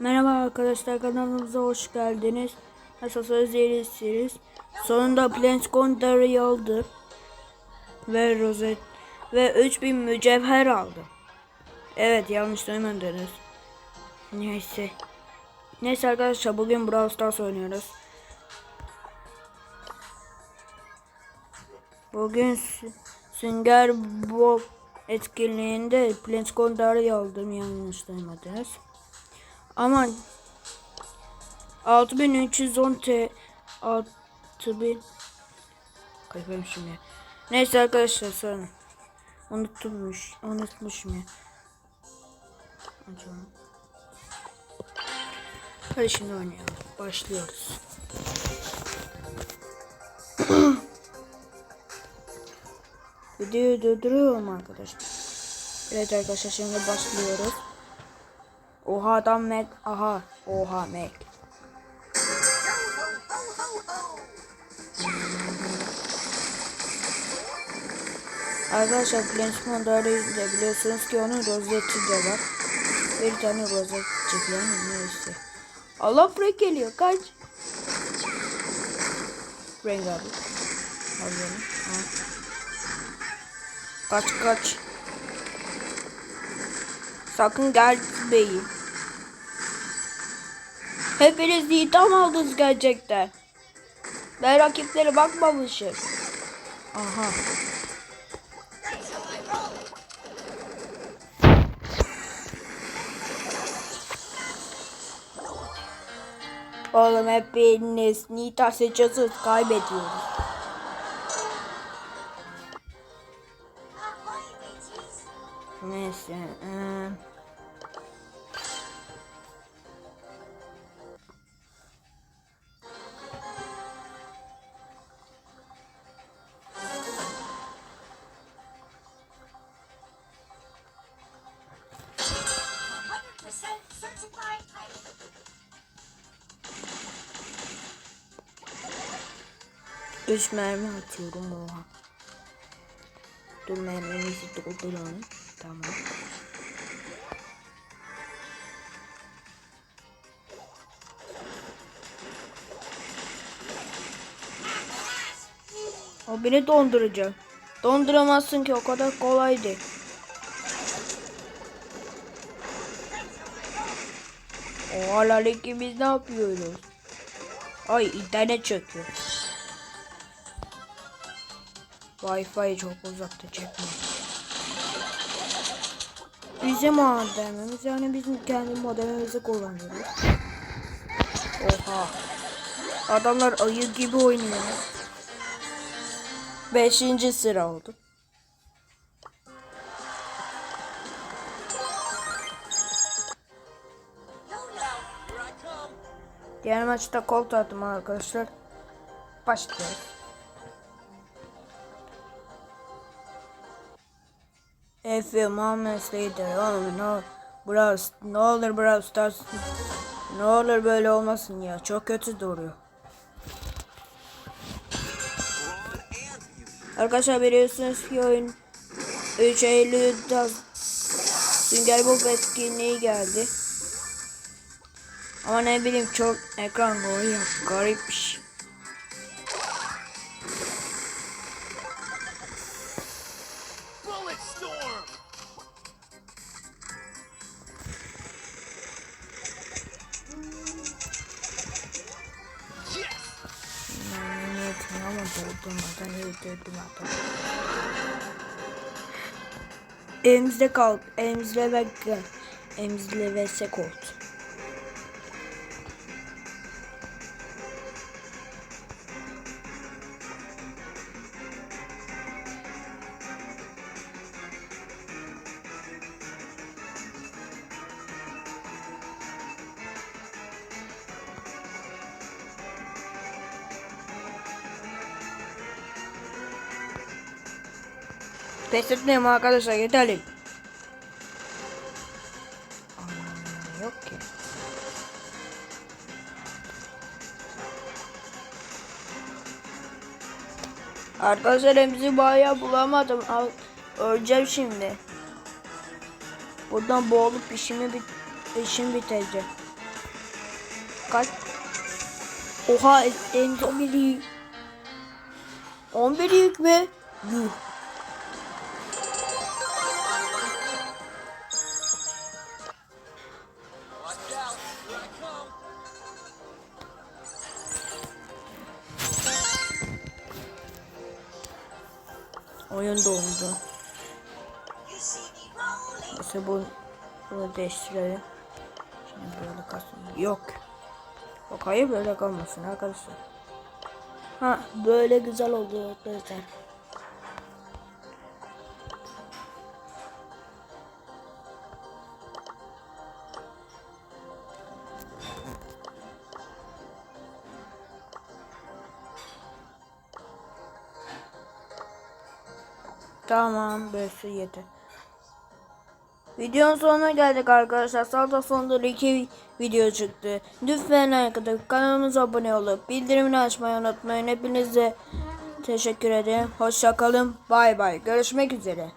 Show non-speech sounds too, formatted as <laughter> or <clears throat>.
Merhaba arkadaşlar kanalımıza hoş geldiniz. Nasılsınız iyisiniz. Sonunda Plants Conder'ı aldı. Ve rozet ve 3000 mücevher aldı. Evet yanlış duymadınız. Neyse. Neyse arkadaşlar bugün Brawl Stars oynuyoruz. Bugün Sü- Sünger Bob etkinliğinde Plants Conder'ı aldım yanlış duymadınız. Ama 6310 T 6000 Kaybım şimdi. Neyse arkadaşlar sonra unutulmuş unutmuşum ya. Acaba. Hadi şimdi oynayalım. Başlıyoruz. <clears throat> Videoyu durduruyorum arkadaşlar. Evet arkadaşlar şimdi başlıyoruz. Oha adam Mac. Aha. Oha Mac. Arkadaşlar Plants Mondar'ı biliyorsunuz ki onun rozeti de var. Bir tane rozet çıkıyor neyse. Allah Frank geliyor kaç. Frank abi. Alıyorum. Ha. Kaç kaç. Sakın gelmeyin. Hepiniz idam aldınız gerçekten. Ben rakiplere bakmamışım. Aha. Oğlum hepiniz Nita seçiyorsunuz kaybediyoruz. Neyse. eee. 3 mermi atıyorum oha. Dur mermimizi dolduralım. Tamam. O beni donduracak. Donduramazsın ki o kadar kolay değil. O biz ne yapıyoruz? Ay internet çöküyor. Wi-Fi çok uzakta çekmiyor. Bizim modemimiz yani bizim kendi modemimizi kullanıyoruz. Oha. Adamlar ayı gibi oynuyor. Beşinci sıra oldu. Diğer maçta kol attım arkadaşlar. Başlıyoruz. Efe Muhammed Slater oğlum ne olur ne olur Brawl Stars ne olur böyle olmasın ya çok kötü duruyor. Arkadaşlar biliyorsunuz ki oyun 3 Eylül'de Sünger Bob etkinliği geldi. Ama ne bileyim çok ekran koyuyor garipmiş. Bullet Storm! Doldurmadan öldürdüm adamı. Elimizde kal, elimizde ve elimizde ve oldu. Pes etmeyeyim arkadaşlar yeterli. Aa, Yok ki. Arkadaşlar hepsi bayağı bulamadım. Al, öleceğim şimdi. Buradan boğulup işimi bit işim bitecek. Kaç? Oha en 11 yük. 11 yük mü? Yuh. Me rolling. Neyse bu bunu değiştirelim. Şimdi böyle kalsın. Yok. Yok hayır böyle kalmasın arkadaşlar. Ha böyle güzel oldu arkadaşlar. Tamam böylesi yeter. Videonun sonuna geldik arkadaşlar. Sağda sonunda iki video çıktı. Lütfen arkadaşlar kanalımıza abone olup bildirimini açmayı unutmayın. Hepinize teşekkür ederim. Hoşçakalın. Bay bay. Görüşmek üzere.